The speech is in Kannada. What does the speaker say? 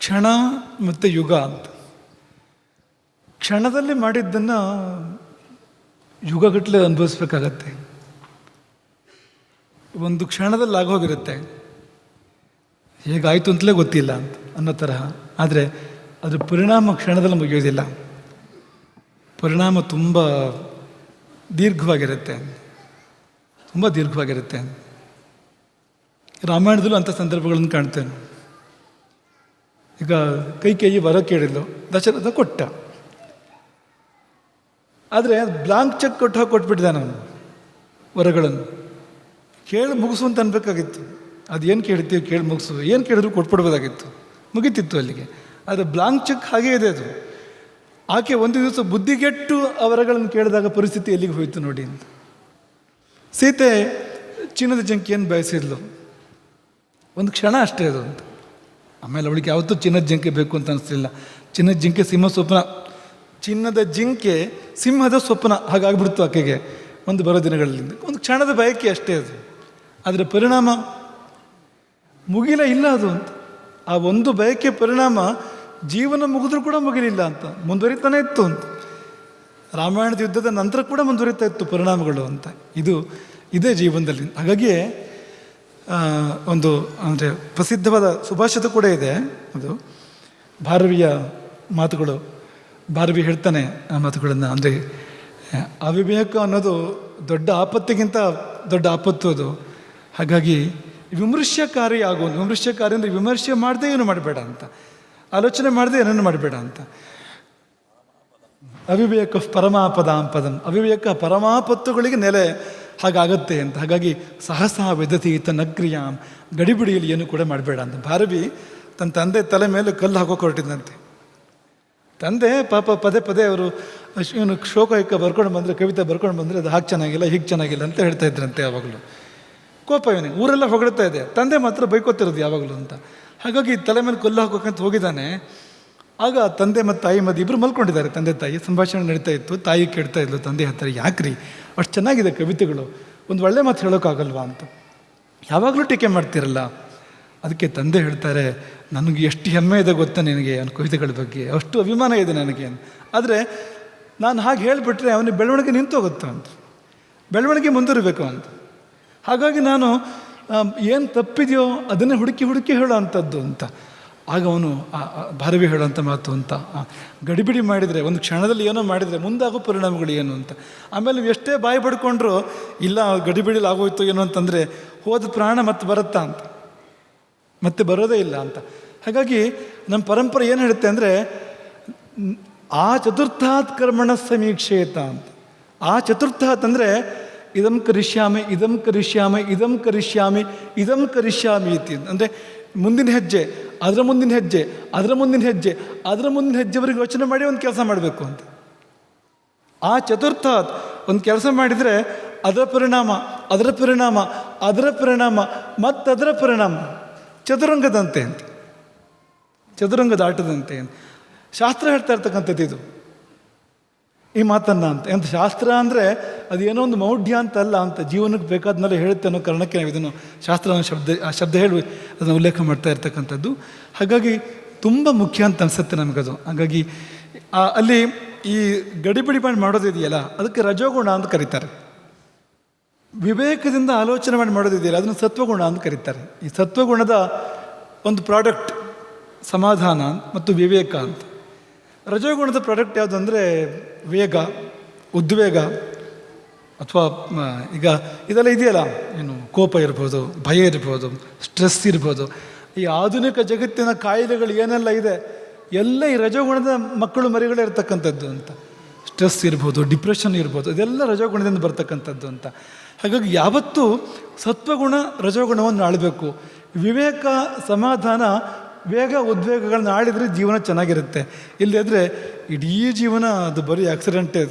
ಕ್ಷಣ ಮತ್ತು ಯುಗ ಅಂತ. ಕ್ಷಣದಲ್ಲಿ ಮಾಡಿದ್ದನ್ನು ಯುಗಗಟ್ಟಲೆ ಅನುಭವಿಸ್ಬೇಕಾಗತ್ತೆ. ಒಂದು ಕ್ಷಣದಲ್ಲಿ ಆಗೋಗಿರುತ್ತೆ. ಹೇಗಾಯಿತು ಅಂತಲೇ ಗೊತ್ತಿಲ್ಲ ಅಂತ ಅನ್ನೋ ತರಹ. ಆದರೆ ಅದರ ಪರಿಣಾಮ ಕ್ಷಣದಲ್ಲಿ ಮುಗಿಯೋದಿಲ್ಲ. ಪರಿಣಾಮ ತುಂಬ ದೀರ್ಘವಾಗಿರುತ್ತೆ. ತುಂಬ ದೀರ್ಘವಾಗಿರುತ್ತೆ. ರಾಮಾಯಣದಲ್ಲೂ ಅಂಥ ಸಂದರ್ಭಗಳನ್ನು ಕಾಣ್ತೇನೆ. ಈಗ ಕೈ ಕೈ ವರ ಕೇಳಿದ್ಲು. ದಶರಥ ಕೊಟ್ಟ. ಆದರೆ ಬ್ಲಾಂಕ್ ಚೆಕ್ ಕೊಟ್ಟು ಕೊಟ್ಬಿಟ್ಟಿದ್ದ ನಾನು ವರಗಳನ್ನು. ಕೇಳಿ ಮುಗಿಸು ಅಂತ ಅನ್ಬೇಕಾಗಿತ್ತು. ಅದು ಏನು ಕೇಳ್ತೀವಿ ಕೇಳಿ ಮುಗಿಸು. ಏನು ಕೇಳಿದ್ರು ಕೊಟ್ಬಿಡ್ಬೋದಾಗಿತ್ತು ಮುಗಿತಿತ್ತು ಅಲ್ಲಿಗೆ. ಆದರೆ ಬ್ಲಾಂಕ್ ಚೆಕ್ ಹಾಗೇ ಇದೆ ಅದು. ಆಕೆ ಒಂದು ದಿವಸ ಬುದ್ಧಿಗೆಟ್ಟು ಅವರಗಳನ್ನು ವರಗಳನ್ನು ಕೇಳಿದಾಗ ಪರಿಸ್ಥಿತಿ ಎಲ್ಲಿಗೆ ಹೋಯಿತು ನೋಡಿ ಅಂತ. ಸೀತೆ ಚಿನ್ನದ ಜಂಕಿಯನ್ನು ಬಯಸಿದ್ಲು. ಒಂದು ಕ್ಷಣ ಅಷ್ಟೇ ಅದು ಅಂತ. ಆಮೇಲೆ ಅವಳಿಗೆ ಯಾವತ್ತೂ ಚಿನ್ನದ ಜಿಂಕೆ ಬೇಕು ಅಂತ ಅನಿಸ್ಲಿಲ್ಲ. ಚಿನ್ನದ ಜಿಂಕೆ ಸಿಂಹ ಸ್ವಪ್ನ, ಚಿನ್ನದ ಜಿಂಕೆ ಸಿಂಹದ ಸ್ವಪ್ನ ಹಾಗಾಗ್ಬಿಡ್ತು ಆಕೆಗೆ ಒಂದು ಬರೋ ದಿನಗಳಲ್ಲಿ. ಒಂದು ಕ್ಷಣದ ಬಯಕೆ ಅಷ್ಟೇ ಅದು. ಅದರ ಪರಿಣಾಮ ಮುಗಿಲ ಇಲ್ಲ ಅದು ಅಂತ. ಆ ಒಂದು ಬಯಕೆ ಪರಿಣಾಮ ಜೀವನ ಮುಗಿದ್ರೂ ಕೂಡ ಮುಗಿಲಿಲ್ಲ ಅಂತ. ಮುಂದುವರಿತಾನೆ ಇತ್ತು ಅಂತ. ರಾಮಾಯಣದ ಯುದ್ಧದ ನಂತರ ಕೂಡ ಮುಂದುವರಿತಾ ಇತ್ತು ಪರಿಣಾಮಗಳು ಅಂತ. ಇದು ಇದೇ ಜೀವನದಲ್ಲಿ. ಹಾಗಾಗಿ ಒಂದು ಅಂದರೆ ಪ್ರಸಿದ್ಧವಾದ ಸುಭಾಷಿತ ಕೂಡ ಇದೆ ಅದು. ಭಾರವಿಯ ಮಾತುಗಳು, ಭಾರವಿ ಹೇಳ್ತಾನೆ ಆ ಮಾತುಗಳನ್ನು. ಅಂದರೆ ಅವಿವೇಕ ಅನ್ನೋದು ದೊಡ್ಡ ಆಪತ್ತಿಗಿಂತ ದೊಡ್ಡ ಆಪತ್ತು ಅದು. ಹಾಗಾಗಿ ವಿಮರ್ಶಕಾರಿ ಆಗೋದು ವಿಮರ್ಶಕಾರಿ ಅಂದರೆ ವಿಮರ್ಶೆ ಮಾಡದೆ ಏನು ಮಾಡಬೇಡ ಅಂತ. ಆಲೋಚನೆ ಮಾಡದೆ ಏನನ್ನು ಮಾಡಬೇಡ ಅಂತ. ಅವಿವೇಕ ಪರಮಾಪದ ಪದಂ. ಅವಿವೇಕ ಪರಮಾಪತ್ತುಗಳಿಗೆ ನೆಲೆ ಹಾಗಾಗತ್ತೆ ಅಂತ. ಹಾಗಾಗಿ ಸಹಸಾ ತನ್ನ ತನ್ನಕ್ರಿಯಾಂ ಗಡಿಬಿಡಿಯಲ್ಲಿ ಏನು ಕೂಡ ಮಾಡಬೇಡ ಅಂತ. ಭಾರವಿ ತನ್ನ ತಂದೆ ತಲೆ ಮೇಲೆ ಕಲ್ಲು ಹಾಕೋಕೆ ಹೊರಟಿದ್ದಂತೆ. ತಂದೆ ಪಾಪ ಪದೇ ಪದೇ ಅವರು ಇವನು ಶೋಕ ಬರ್ಕೊಂಡು ಬಂದರೆ, ಕವಿತೆ ಬರ್ಕೊಂಡು ಬಂದರೆ ಅದು ಹಾಗೆ ಚೆನ್ನಾಗಿಲ್ಲ, ಹೀಗೆ ಚೆನ್ನಾಗಿಲ್ಲ ಅಂತ ಹೇಳ್ತಾ ಇದ್ರಂತೆ ಯಾವಾಗಲೂ. ಕೋಪ ಇವನಿಗೆ. ಊರೆಲ್ಲ ಹೊಗಳ್ತಾ ಇದೆ. ತಂದೆ ಮಾತ್ರ ಬೈಕೋತಿರೋದು ಯಾವಾಗಲೂ ಅಂತ. ಹಾಗಾಗಿ ತಲೆ ಮೇಲೆ ಕಲ್ಲು ಹಾಕೋಕಂತ ಹೋಗಿದ್ದಾನೆ. ಆಗ ತಂದೆ ಮತ್ತು ತಾಯಿ ಮದ್ದು ಇಬ್ಬರು ಮಲ್ಕೊಂಡಿದ್ದಾರೆ. ತಂದೆ ತಾಯಿ, ಸಂಭಾಷಣೆ ನಡೀತಾ ಇತ್ತು. ತಾಯಿ ಕೇಳ್ತಾ ಇದ್ಲು, ತಂದೆ ಹತ್ತಿರ ಯಾಕ್ರಿ? ಅಷ್ಟು ಚೆನ್ನಾಗಿದೆ ಕವಿತೆಗಳು. ಒಂದು ಒಳ್ಳೆ ಮಾತು ಹೇಳೋಕ್ಕಾಗಲ್ವಾ ಅಂತ. ಯಾವಾಗಲೂ ಟೀಕೆ ಮಾಡ್ತಿರಲ್ಲ. ಅದಕ್ಕೆ ತಂದೆ ಹೇಳ್ತಾರೆ, ನನಗೆ ಎಷ್ಟು ಹೆಮ್ಮೆ ಇದೆ ಗೊತ್ತಾ ನಿನಗೆ ಅವನ ಕವಿತೆಗಳ ಬಗ್ಗೆ. ಅಷ್ಟು ಅಭಿಮಾನ ಇದೆ ನನಗೆ ಆದರೆ ನಾನು ಹಾಗೆ ಹೇಳಿಬಿಟ್ರೆ ಅವನಿಗೆ ಬೆಳವಣಿಗೆ ನಿಂತೋಗುತ್ತೆ ಅಂತ. ಬೆಳವಣಿಗೆ ಮುಂದುವರಿಬೇಕು ಅಂತ. ಹಾಗಾಗಿ ನಾನು ಏನು ತಪ್ಪಿದೆಯೋ ಅದನ್ನೇ ಹುಡುಕಿ ಹುಡುಕಿ ಹೇಳೋ ಅಂಥದ್ದು ಅಂತ. ಆಗ ಅವನು ಭಾರವಿ ಹೇಳೋಂಥ ಮಾತು ಅಂತ. ಗಡಿಬಿಡಿ ಮಾಡಿದರೆ, ಒಂದು ಕ್ಷಣದಲ್ಲಿ ಏನೋ ಮಾಡಿದರೆ ಮುಂದಾಗೋ ಪರಿಣಾಮಗಳು ಏನು ಅಂತ. ಆಮೇಲೆ ಎಷ್ಟೇ ಬಾಯಿ ಪಡ್ಕೊಂಡ್ರು, ಇಲ್ಲ, ಗಡಿಬಿಡಿಲಿ ಆಗೋಯ್ತು ಏನು ಅಂತಂದರೆ, ಹೋದ ಪ್ರಾಣ ಮತ್ತೆ ಬರುತ್ತಾ ಅಂತ. ಮತ್ತೆ ಬರೋದೇ ಇಲ್ಲ ಅಂತ. ಹಾಗಾಗಿ ನಮ್ಮ ಪರಂಪರೆ ಏನು ಹೇಳುತ್ತೆ ಅಂದರೆ, ಆ ಚತುರ್ಥಾತ್ ಕರ್ಮಣ ಸಮೀಕ್ಷೇತ ಅಂತ. ಆ ಚತುರ್ಥಾತ್ ಅಂದರೆ, ಇದಂ ಕರಿಷ್ಯಾಮಿ ಇದಂ ಕರಿಷ್ಯಾಮಿ ಇದಂ ಕರಿಷ್ಯಾಮಿ ಇದಂ ಕರಿಷ್ಯಾಮಿ ಇತಿ ಅಂದರೆ ಮುಂದಿನ ಹೆಜ್ಜೆ, ಅದರ ಮುಂದಿನ ಹೆಜ್ಜೆ, ಅದರ ಮುಂದಿನ ಹೆಜ್ಜೆ, ಅದರ ಮುಂದಿನ ಹೆಜ್ಜೆವರೆಗೆ ಯೋಚನೆ ಮಾಡಿ ಒಂದು ಕೆಲಸ ಮಾಡಬೇಕು ಅಂತ. ಆ ಚತುರ್ಥ ಒಂದು ಕೆಲಸ ಮಾಡಿದರೆ ಅದರ ಪರಿಣಾಮ ಅದರ ಪರಿಣಾಮ ಅದರ ಪರಿಣಾಮ, ಮತ್ತದರ ಪರಿಣಾಮ. ಚದುರಂಗದಂತೆ ಅಂತ. ಚದುರಂಗದ ಆಟದಂತೆ ಅಂತ. ಶಾಸ್ತ್ರ ಹೇಳ್ತಾ ಇರ್ತಕ್ಕಂಥದ್ದು ಇದು. ಈ ಮಾತನ್ನ ಅಂತ. ಎಂತ ಶಾಸ್ತ್ರ ಅಂದರೆ ಅದೇನೋ ಒಂದು ಮೌಢ್ಯ ಅಂತ ಅಲ್ಲ ಅಂತ ಜೀವನಕ್ಕೆ ಬೇಕಾದ್ಮೇಲೆ ಹೇಳುತ್ತೆ ಅನ್ನೋ ಕಾರಣಕ್ಕೆ ನಾವು ಇದನ್ನು ಶಾಸ್ತ್ರ ಶಬ್ದ, ಆ ಶಬ್ದ ಹೇಳಿ ಅದನ್ನು ಉಲ್ಲೇಖ ಮಾಡ್ತಾ ಇರ್ತಕ್ಕಂಥದ್ದು. ಹಾಗಾಗಿ ತುಂಬ ಮುಖ್ಯ ಅಂತ ಅನಿಸುತ್ತೆ ನಮಗದು. ಹಾಗಾಗಿ ಅಲ್ಲಿ ಈ ಗಡಿಬಿಡಿ ಮಾಡಿ ಮಾಡೋದಿದೆಯಲ್ಲ, ಅದಕ್ಕೆ ರಜೋಗುಣ ಅಂತ ಕರೀತಾರೆ. ವಿವೇಕದಿಂದ ಆಲೋಚನೆ ಮಾಡಿ ಮಾಡೋದಿದೆಯಲ್ಲ, ಅದನ್ನು ಸತ್ವಗುಣ ಅಂತ ಕರೀತಾರೆ. ಈ ಸತ್ವಗುಣದ ಒಂದು ಪ್ರಾಡಕ್ಟ್ ಸಮಾಧಾನ ಮತ್ತು ವಿವೇಕ ಅಂತ. ರಜೋಗುಣದ ಪ್ರಾಡಕ್ಟ್ ಯಾವುದು ಅಂದರೆ ವೇಗ ಉದ್ವೇಗ. ಅಥವಾ ಈಗ ಇದೆಲ್ಲ ಇದೆಯಲ್ಲ? ಏನು ಕೋಪ ಇರ್ಬೋದು, ಭಯ ಇರ್ಬೋದು ಸ್ಟ್ರೆಸ್ ಇರ್ಬೋದು. ಈ ಆಧುನಿಕ ಜಗತ್ತಿನ ಕಾಯಿಲೆಗಳು ಏನೆಲ್ಲ ಇದೆ, ಎಲ್ಲ ಈ ರಜೋಗುಣದ ಮಕ್ಕಳು ಮರಿಗಳೇ ಇರ್ತಕ್ಕಂಥದ್ದು ಅಂತ. ಸ್ಟ್ರೆಸ್ ಇರ್ಬೋದು ಡಿಪ್ರೆಷನ್ ಇರ್ಬೋದು, ಇದೆಲ್ಲ ರಜೋಗುಣದಿಂದ ಬರ್ತಕ್ಕಂಥದ್ದು ಅಂತ. ಹಾಗಾಗಿ ಯಾವತ್ತೂ ಸತ್ವಗುಣ, ರಜೋಗುಣವನ್ನು ಆಳಬೇಕು. ವಿವೇಕ, ಸಮಾಧಾನ, ವೇಗ, ಉದ್ವೇಗಗಳನ್ನ ಆಳಿದರೆ ಜೀವನ ಚೆನ್ನಾಗಿರುತ್ತೆ. ಇಲ್ಲದಿದ್ದರೆ ಇಡೀ ಜೀವನ ಅದು ಬರೀ ಆಕ್ಸಿಡೆಂಟೇ